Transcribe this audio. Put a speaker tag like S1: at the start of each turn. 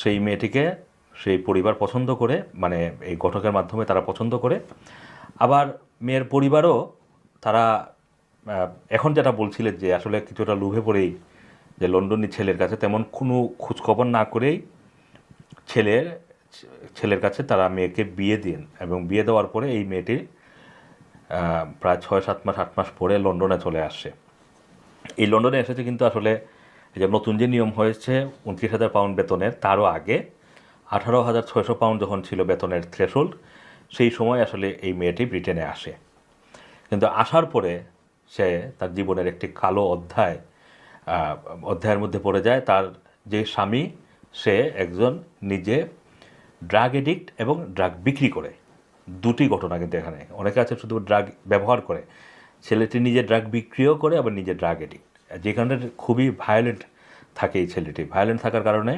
S1: সেই মেয়েটিকে সেই পরিবার পছন্দ করে মানে এই ঘটকের মাধ্যমে তারা পছন্দ করে। আবার মেয়ের পরিবারও তারা এখন যেটা বলছিলেন যে আসলে কিছুটা লুভে পড়েই যে লন্ডনী ছেলের কাছে তেমন কোনো খোঁজখবর না করেই ছেলের ছেলের কাছে তারা মেয়েকে বিয়ে দিন এবং বিয়ে দেওয়ার পরে এই মেয়েটি প্রায় ছয়, সাত মাস, আট মাস পরে লন্ডনে চলে আসে। এই লন্ডনে এসেছে কিন্তু আসলে যে নতুন যে নিয়ম হয়েছে, উনত্রিশ হাজার পাউন্ড বেতনের, তারও আগে আঠারো হাজার ছয়শো পাউন্ড যখন ছিল বেতনের থ্রেশোল্ড সেই সময় আসলে এই মেয়েটি ব্রিটেনে আসে। কিন্তু আসার পরে সে তার জীবনের একটি কালো অধ্যায় অধ্যায়ের মধ্যে পড়ে যায়, তার যে স্বামী, সে একজন নিজে ড্রাগ এডিক্ট এবং ড্রাগ বিক্রি করে। দুটি ঘটনা কিন্তু এখানে। অনেকে আছে শুধু ড্রাগ ব্যবহার করে। ছেলেটি নিজে ড্রাগ বিক্রিও করে, আবার নিজে ড্রাগ এডিক্ট যেখানে খুবই ভায়োলেন্ট থাকে এই ছেলেটি। ভায়োলেন্ট থাকার কারণে